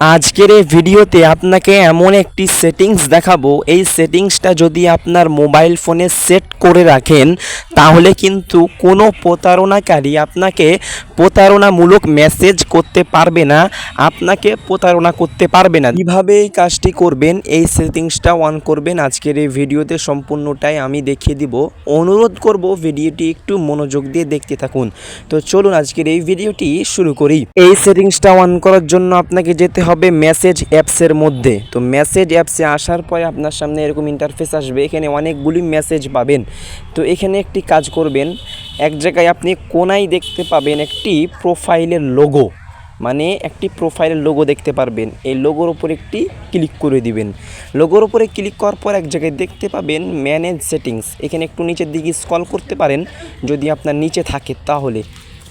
আজকের এই ভিডিওতে আপনাকে এমন একটি সেটিংস দেখাবো। এই সেটিংসটা যদি আপনার মোবাইল ফোনে সেট করে রাখেন, তাহলে কিন্তু কোনো প্রতারণাকারী আপনাকে প্রতারণামূলক মেসেজ করতে পারবে না। আপনাকে প্রতারণা করতে পারবে না। কীভাবে এই কাজটি করবেন, এই সেটিংসটা অন করবেন, আজকের এই ভিডিওতে সম্পূর্ণটাই আমি দেখিয়ে দিব। অনুরোধ করব ভিডিওটি একটু মনোযোগ দিয়ে দেখতে থাকুন। তো চলুন আজকের এই ভিডিওটি শুরু করি। এই সেটিংসটা অন করার জন্য আপনাকে যেতে হবে মেসেজ অ্যাপসের মধ্যে। তো মেসেজ অ্যাপসে আসার পরে আপনার সামনে এরকম ইন্টারফেস আসবে। এখানে অনেকগুলি মেসেজ পাবেন। তো এখানে একটি কাজ করবেন। এক জায়গায় আপনি কোনায় দেখতে পাবেন একটি প্রোফাইলের লোগো মানে একটি প্রোফাইলের লোগো দেখতে পারবেন। এই লোগোর উপর একটি ক্লিক করে দিবেন। লোগোর ওপরে ক্লিক করার পর এক জায়গায় দেখতে পাবেন ম্যানেজ সেটিংস এখানে একটু নিচের দিকে স্কল করতে পারেন। যদি আপনার নিচে থাকে তাহলে।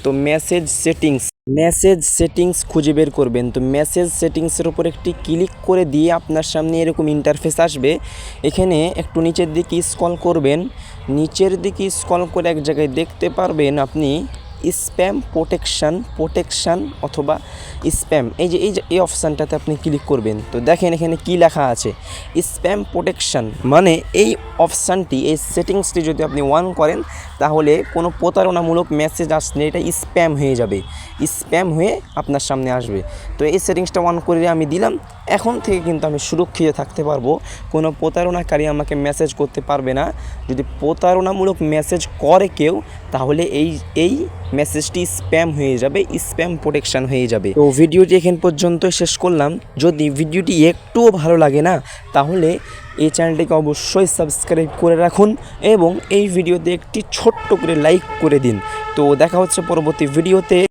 তো মেসেজ সেটিংস মেসেজ সেটিংস খুঁজে বের করবেন। তো মেসেজ সেটিংসের উপর একটি ক্লিক করে দিয়ে আপনার সামনে এরকম ইন্টারফেস আসবে। এখানে একটু নিচের দিকে স্কল করবেন। নিচের দিকে স্কল করে এক জায়গায় দেখতে পারবেন আপনি স্প্যাম প্রোটেকশান প্রোটেকশান অথবা স্প্যাম। এই যে এই যে, এই অপশানটাতে আপনি ক্লিক করবেন। তো দেখেন এখানে কি লেখা আছে? Spam protection. মানে এই অপশানটি, এই সেটিংসটি যদি আপনি ওয়ান করেন, তাহলে কোনো প্রতারণামূলক মেসেজ আসলে এটা স্প্যাম হয়ে যাবে। স্প্যাম হয়ে আপনার সামনে আসবে। তো এই সেটিংসটা অন করে আমি দিলাম। এখন থেকে কিন্তু আমি সুরক্ষিত থাকতে পারব। কোনো প্রতারণাকারী আমাকে মেসেজ করতে পারবে না। যদি প্রতারণামূলক মেসেজ করে কেউ, তাহলে এই এই মেসেজটি স্প্যাম হয়ে যাবে স্প্যাম প্রোটেকশান হয়ে যাবে। তো ভিডিওটি এখান পর্যন্ত শেষ করলাম। যদি ভিডিওটি একটুও ভালো লাগে না, তাহলে এই চ্যানেলটিকে অবশ্যই সাবস্ক্রাইব করে রাখুন এবং এই ভিডিওতে একটি ছোট্ট করে লাইক করে দিন। তো দেখা হচ্ছে পরবর্তী ভিডিওতে।